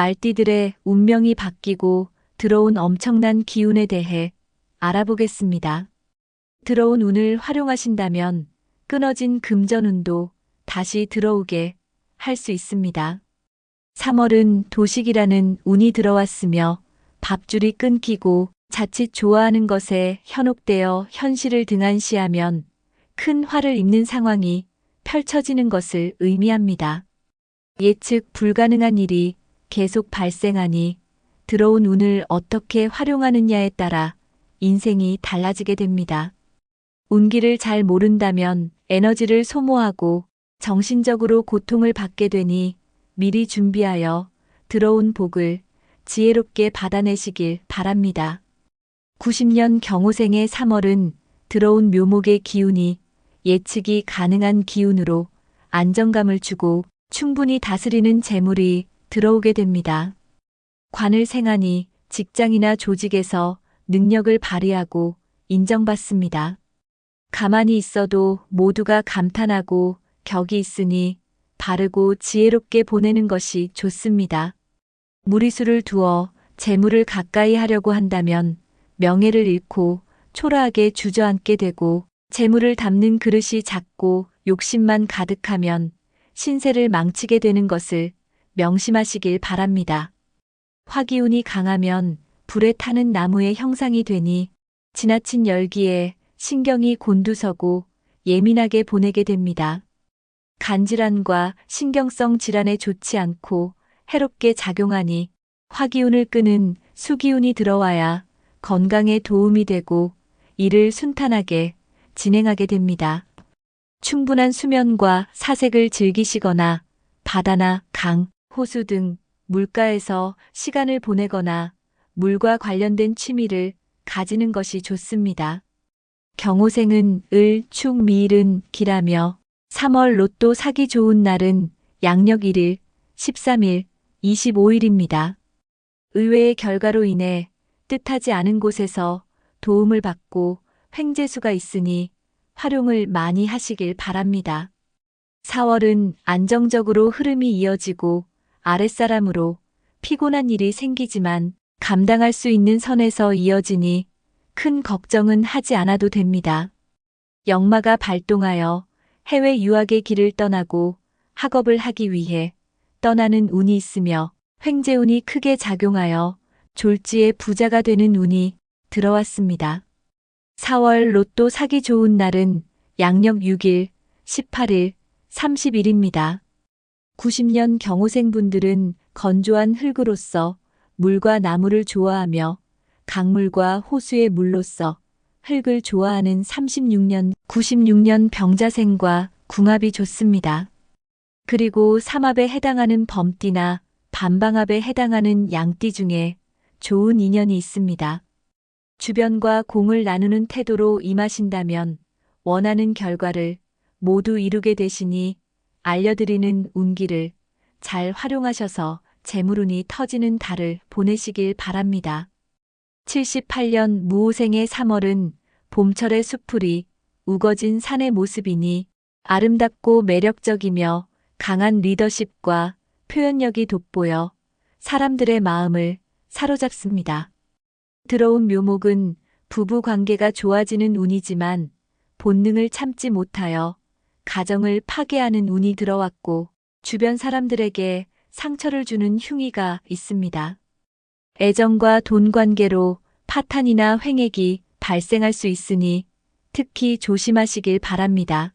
말띠들의 운명이 바뀌고 들어온 엄청난 기운에 대해 알아보겠습니다. 들어온 운을 활용하신다면 끊어진 금전운도 다시 들어오게 할 수 있습니다. 3월은 도식이라는 운이 들어왔으며 밥줄이 끊기고 자칫 좋아하는 것에 현혹되어 현실을 등한시하면 큰 화를 입는 상황이 펼쳐지는 것을 의미합니다. 예측 불가능한 일이 계속 발생하니 들어온 운을 어떻게 활용하느냐에 따라 인생이 달라지게 됩니다. 운기를 잘 모른다면 에너지를 소모하고 정신적으로 고통을 받게 되니 미리 준비하여 들어온 복을 지혜롭게 받아내시길 바랍니다. 90년 경호생의 3월은 들어온 묘목의 기운이 예측이 가능한 기운으로 안정감을 주고 충분히 다스리는 재물이 들어오게 됩니다. 관을 생하니 직장이나 조직에서 능력을 발휘하고 인정받습니다. 가만히 있어도 모두가 감탄하고 격이 있으니 바르고 지혜롭게 보내는 것이 좋습니다. 무리수를 두어 재물을 가까이 하려고 한다면 명예를 잃고 초라하게 주저앉게 되고 재물을 담는 그릇이 작고 욕심만 가득하면 신세를 망치게 되는 것을 명심하시길 바랍니다. 화기운이 강하면 불에 타는 나무의 형상이 되니 지나친 열기에 신경이 곤두서고 예민하게 보내게 됩니다. 간질환과 신경성 질환에 좋지 않고 해롭게 작용하니 화기운을 끄는 수기운이 들어와야 건강에 도움이 되고 일을 순탄하게 진행하게 됩니다. 충분한 수면과 사색을 즐기시거나 바다나 강, 호수 등 물가에서 시간을 보내거나 물과 관련된 취미를 가지는 것이 좋습니다. 경호생은 을, 축, 미일은 기라며 3월 로또 사기 좋은 날은 양력 1일, 13일, 25일입니다. 의외의 결과로 인해 뜻하지 않은 곳에서 도움을 받고 횡재수가 있으니 활용을 많이 하시길 바랍니다. 4월은 안정적으로 흐름이 이어지고 아랫사람으로 피곤한 일이 생기지만 감당할 수 있는 선에서 이어지니 큰 걱정은 하지 않아도 됩니다. 역마가 발동하여 해외 유학의 길을 떠나고 학업을 하기 위해 떠나는 운이 있으며 횡재운이 크게 작용하여 졸지에 부자가 되는 운이 들어왔습니다. 4월 로또 사기 좋은 날은 양력 6일, 18일, 30일입니다. 90년 경호생분들은 건조한 흙으로서 물과 나무를 좋아하며 강물과 호수의 물로서 흙을 좋아하는 36년, 96년 병자생과 궁합이 좋습니다. 그리고 삼합에 해당하는 범띠나 반방합에 해당하는 양띠 중에 좋은 인연이 있습니다. 주변과 공을 나누는 태도로 임하신다면 원하는 결과를 모두 이루게 되시니 알려드리는 운기를 잘 활용하셔서 재물운이 터지는 달을 보내시길 바랍니다. 78년 무오생의 3월은 봄철의 수풀이 우거진 산의 모습이니 아름답고 매력적이며 강한 리더십과 표현력이 돋보여 사람들의 마음을 사로잡습니다. 들어온 묘목은 부부 관계가 좋아지는 운이지만 본능을 참지 못하여 가정을 파괴하는 운이 들어왔고 주변 사람들에게 상처를 주는 흉의가 있습니다. 애정과 돈 관계로 파탄이나 횡액이 발생할 수 있으니 특히 조심하시길 바랍니다.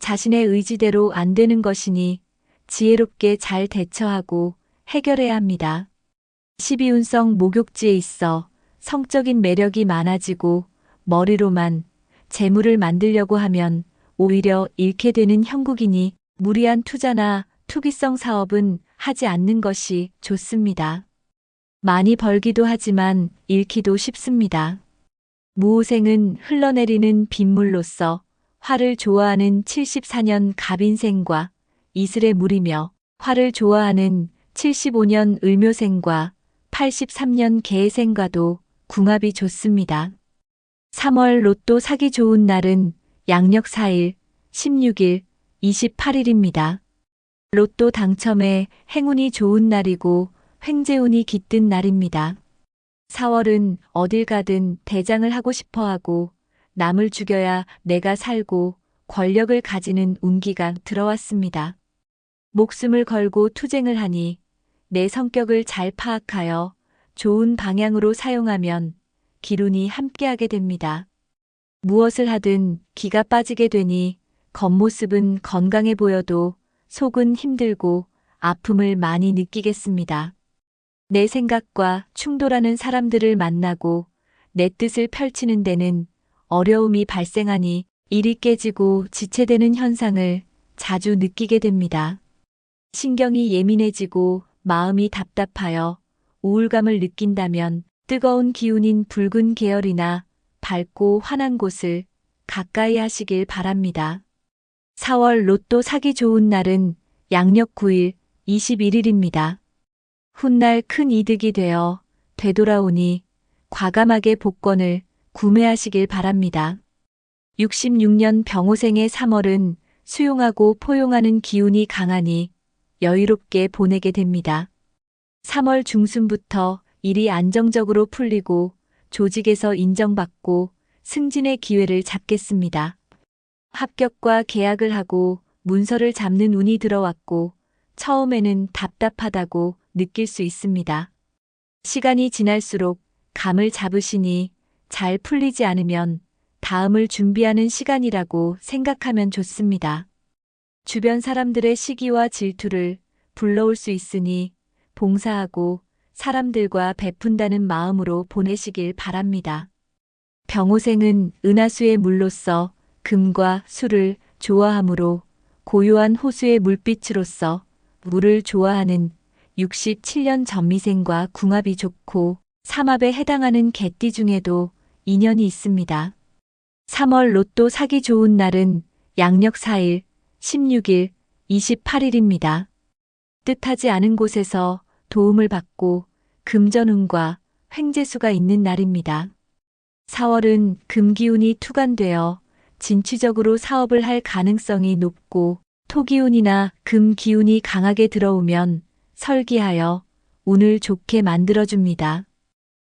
자신의 의지대로 안 되는 것이니 지혜롭게 잘 대처하고 해결해야 합니다. 12운성 목욕지에 있어 성적인 매력이 많아지고 머리로만 재물을 만들려고 하면 오히려 잃게 되는 형국이니 무리한 투자나 투기성 사업은 하지 않는 것이 좋습니다. 많이 벌기도 하지만 잃기도 쉽습니다. 무호생은 흘러내리는 빗물로서 화를 좋아하는 74년 갑인생과 이슬의 물이며 화를 좋아하는 75년 을묘생과 83년 개생과도 궁합이 좋습니다. 3월 로또 사기 좋은 날은 양력 4일, 16일, 28일입니다. 로또 당첨에 행운이 좋은 날이고 횡재운이 깃든 날입니다. 4월은 어딜 가든 대장을 하고 싶어 하고 남을 죽여야 내가 살고 권력을 가지는 운기가 들어왔습니다. 목숨을 걸고 투쟁을 하니 내 성격을 잘 파악하여 좋은 방향으로 사용하면 기운이 함께하게 됩니다. 무엇을 하든 기가 빠지게 되니 겉모습은 건강해 보여도 속은 힘들고 아픔을 많이 느끼겠습니다. 내 생각과 충돌하는 사람들을 만나고 내 뜻을 펼치는 데는 어려움이 발생하니 일이 깨지고 지체되는 현상을 자주 느끼게 됩니다. 신경이 예민해지고 마음이 답답하여 우울감을 느낀다면 뜨거운 기운인 붉은 계열이나 밝고 환한 곳을 가까이 하시길 바랍니다. 4월 로또 사기 좋은 날은 양력 9일 21일입니다. 훗날 큰 이득이 되어 되돌아오니 과감하게 복권을 구매하시길 바랍니다. 66년 병호생의 3월은 수용하고 포용하는 기운이 강하니 여유롭게 보내게 됩니다. 3월 중순부터 일이 안정적으로 풀리고 조직에서 인정받고 승진의 기회를 잡겠습니다. 합격과 계약을 하고 문서를 잡는 운이 들어왔고 처음에는 답답하다고 느낄 수 있습니다. 시간이 지날수록 감을 잡으시니 잘 풀리지 않으면 다음을 준비하는 시간이라고 생각하면 좋습니다. 주변 사람들의 시기와 질투를 불러올 수 있으니 봉사하고 사람들과 베푼다는 마음으로 보내시길 바랍니다. 병호생은 은하수의 물로서 금과 수를 좋아하므로 고요한 호수의 물빛으로서 물을 좋아하는 67년 전미생과 궁합이 좋고 삼합에 해당하는 개띠 중에도 인연이 있습니다. 3월 로또 사기 좋은 날은 양력 4일, 16일, 28일입니다. 뜻하지 않은 곳에서 도움을 받고 금전운과 횡재수가 있는 날입니다. 4월은 금기운이 투간되어 진취적으로 사업을 할 가능성이 높고 토기운이나 금기운이 강하게 들어오면 설기하여 운을 좋게 만들어줍니다.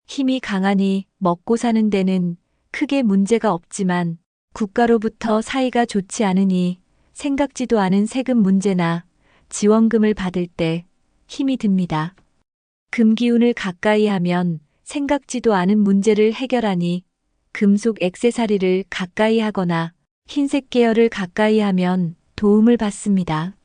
힘이 강하니 먹고 사는 데는 크게 문제가 없지만 국가로부터 사이가 좋지 않으니 생각지도 않은 세금 문제나 지원금을 받을 때 힘이 듭니다. 금기운을 가까이 하면 생각지도 않은 문제를 해결하니 금속 액세사리를 가까이 하거나 흰색 계열을 가까이 하면 도움을 받습니다.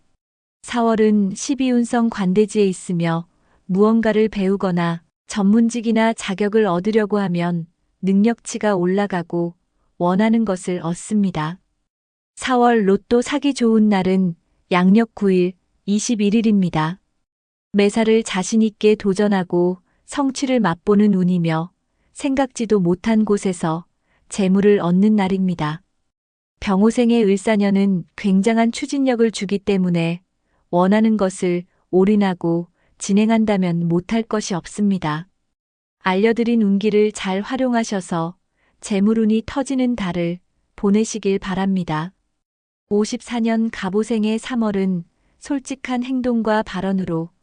4월은 12운성 관대지에 있으며 무언가를 배우거나 전문직이나 자격을 얻으려고 하면 능력치가 올라가고 원하는 것을 얻습니다. 4월 로또 사기 좋은 날은 양력 9일 21일입니다. 매사를 자신있게 도전하고 성취를 맛보는 운이며 생각지도 못한 곳에서 재물을 얻는 날입니다. 병호생의 을사년은 굉장한 추진력을 주기 때문에 원하는 것을 올인하고 진행한다면 못할 것이 없습니다. 알려드린 운기를 잘 활용하셔서 재물운이 터지는 달을 보내시길 바랍니다. 54년 갑오생의 3월은 솔직한 행동과 발언으로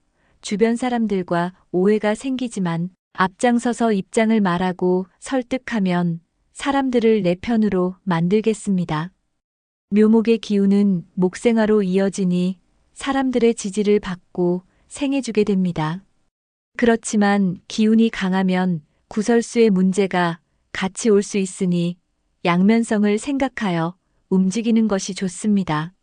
주변 사람들과 오해가 생기지만 앞장서서 입장을 말하고 설득하면 사람들을 내 편으로 만들겠습니다. 묘목의 기운은 목생화로 이어지니 사람들의 지지를 받고 생해주게 됩니다. 그렇지만 기운이 강하면 구설수의 문제가 같이 올 수 있으니 양면성을 생각하여 움직이는 것이 좋습니다.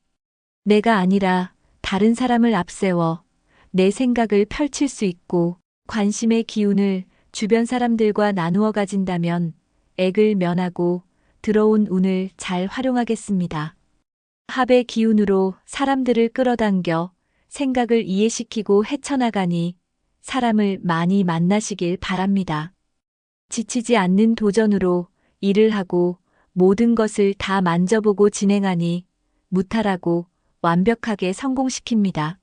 내가 아니라 다른 사람을 앞세워 내 생각을 펼칠 수 있고 관심의 기운을 주변 사람들과 나누어 가진다면 액을 면하고 들어온 운을 잘 활용하겠습니다. 합의 기운으로 사람들을 끌어당겨 생각을 이해시키고 헤쳐나가니 사람을 많이 만나시길 바랍니다. 지치지 않는 도전으로 일을 하고 모든 것을 다 만져보고 진행하니 무탈하고 완벽하게 성공시킵니다.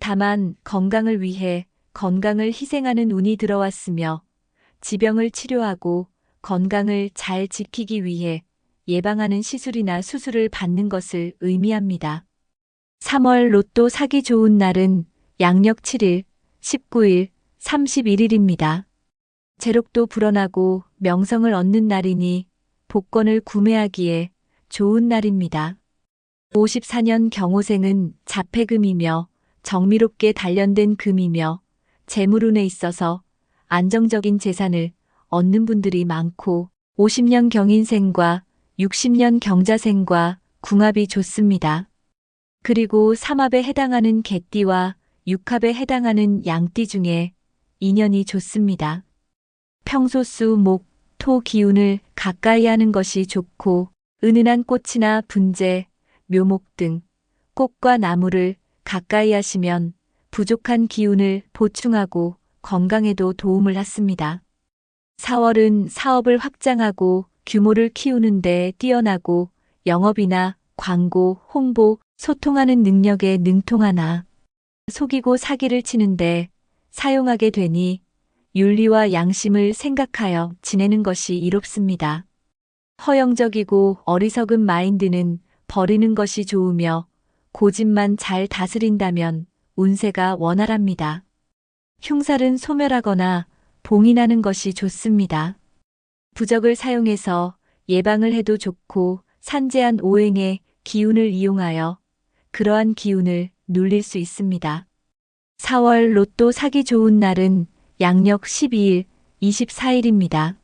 다만 건강을 위해 건강을 희생하는 운이 들어왔으며 지병을 치료하고 건강을 잘 지키기 위해 예방하는 시술이나 수술을 받는 것을 의미합니다. 3월 로또 사기 좋은 날은 양력 7일, 19일, 31일입니다. 재력도 불어나고 명성을 얻는 날이니 복권을 구매하기에 좋은 날입니다. 54년 경호생은 자폐금이며 정미롭게 단련된 금이며 재물운에 있어서 안정적인 재산을 얻는 분들이 많고 50년 경인생과 60년 경자생과 궁합이 좋습니다. 그리고 삼합에 해당하는 개띠와 육합에 해당하는 양띠 중에 인연이 좋습니다. 평소 수 목, 토 기운을 가까이 하는 것이 좋고 은은한 꽃이나 분재, 묘목 등 꽃과 나무를 가까이 하시면 부족한 기운을 보충하고 건강에도 도움을 받습니다. 4월은 사업을 확장하고 규모를 키우는데 뛰어나고 영업이나 광고, 홍보, 소통하는 능력에 능통하나 속이고 사기를 치는데 사용하게 되니 윤리와 양심을 생각하여 지내는 것이 이롭습니다. 허영적이고 어리석은 마인드는 버리는 것이 좋으며 고집만 잘 다스린다면 운세가 원활합니다. 흉살은 소멸하거나 봉인하는 것이 좋습니다. 부적을 사용해서 예방을 해도 좋고 산재한 오행의 기운을 이용하여 그러한 기운을 눌릴 수 있습니다. 4월 로또 사기 좋은 날은 양력 12일, 24일입니다.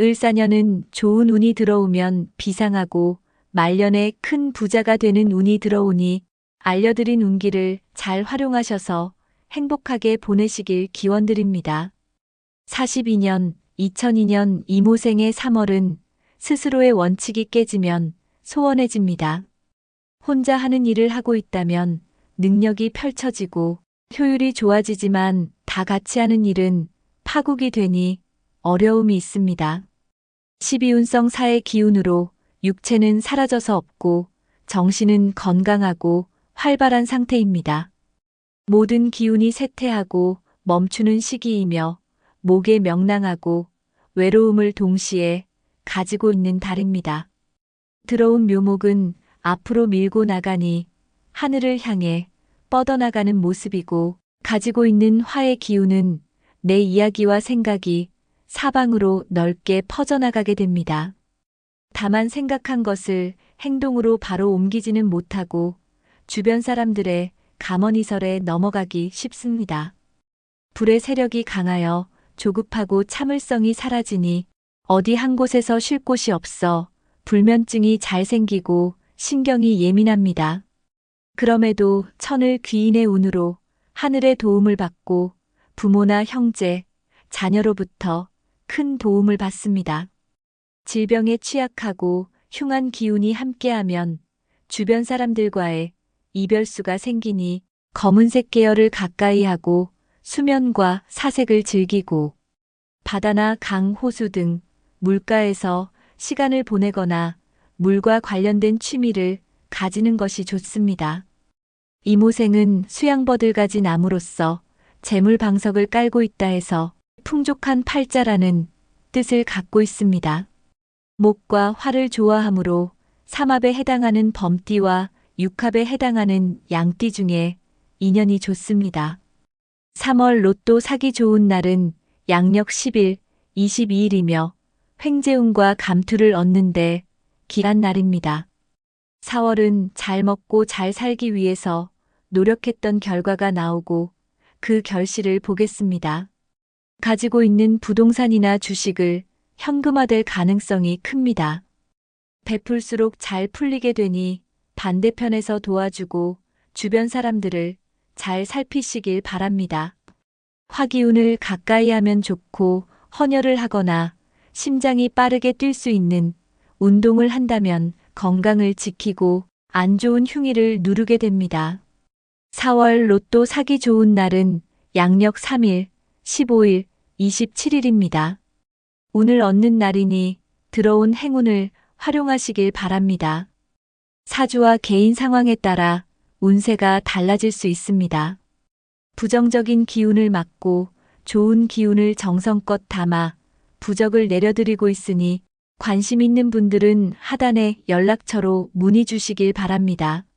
을사년은 좋은 운이 들어오면 비상하고 말년에 큰 부자가 되는 운이 들어오니 알려드린 운기를 잘 활용하셔서 행복하게 보내시길 기원드립니다. 42년, 2002년 이모생의 3월은 스스로의 원칙이 깨지면 소원해집니다. 혼자 하는 일을 하고 있다면 능력이 펼쳐지고 효율이 좋아지지만 다 같이 하는 일은 파국이 되니 어려움이 있습니다. 12운성 사의 기운으로 육체는 사라져서 없고 정신은 건강하고 활발한 상태입니다. 모든 기운이 쇠퇴하고 멈추는 시기이며 목에 명랑하고 외로움을 동시에 가지고 있는 달입니다. 들어온 묘목은 앞으로 밀고 나가니 하늘을 향해 뻗어나가는 모습이고 가지고 있는 화의 기운은 내 이야기와 생각이 사방으로 넓게 퍼져나가게 됩니다. 다만 생각한 것을 행동으로 바로 옮기지는 못하고 주변 사람들의 감언이설에 넘어가기 쉽습니다. 불의 세력이 강하여 조급하고 참을성이 사라지니 어디 한 곳에서 쉴 곳이 없어 불면증이 잘 생기고 신경이 예민합니다. 그럼에도 천을 귀인의 운으로 하늘의 도움을 받고 부모나 형제, 자녀로부터 큰 도움을 받습니다. 질병에 취약하고 흉한 기운이 함께하면 주변 사람들과의 이별수가 생기니 검은색 계열을 가까이 하고 수면과 사색을 즐기고 바다나 강, 호수 등 물가에서 시간을 보내거나 물과 관련된 취미를 가지는 것이 좋습니다. 이모생은 수양버들 가지 나무로서 재물 방석을 깔고 있다 해서 풍족한 팔자라는 뜻을 갖고 있습니다. 목과 화를 좋아하므로 삼합에 해당하는 범띠와 육합에 해당하는 양띠 중에 인연이 좋습니다. 3월 로또 사기 좋은 날은 양력 10일, 22일이며 횡재운과 감투를 얻는데 길한 날입니다. 4월은 잘 먹고 잘 살기 위해서 노력했던 결과가 나오고 그 결실을 보겠습니다. 가지고 있는 부동산이나 주식을 현금화될 가능성이 큽니다. 베풀수록 잘 풀리게 되니 반대편에서 도와주고 주변 사람들을 잘 살피시길 바랍니다. 화기운을 가까이 하면 좋고 헌혈을 하거나 심장이 빠르게 뛸 수 있는 운동을 한다면 건강을 지키고 안 좋은 흉의를 누르게 됩니다. 4월 로또 사기 좋은 날은 양력 3일, 15일, 27일입니다. 운을 얻는 날이니 들어온 행운을 활용하시길 바랍니다. 사주와 개인 상황에 따라 운세가 달라질 수 있습니다. 부정적인 기운을 막고 좋은 기운을 정성껏 담아 부적을 내려드리고 있으니 관심 있는 분들은 하단에 연락처로 문의 주시길 바랍니다.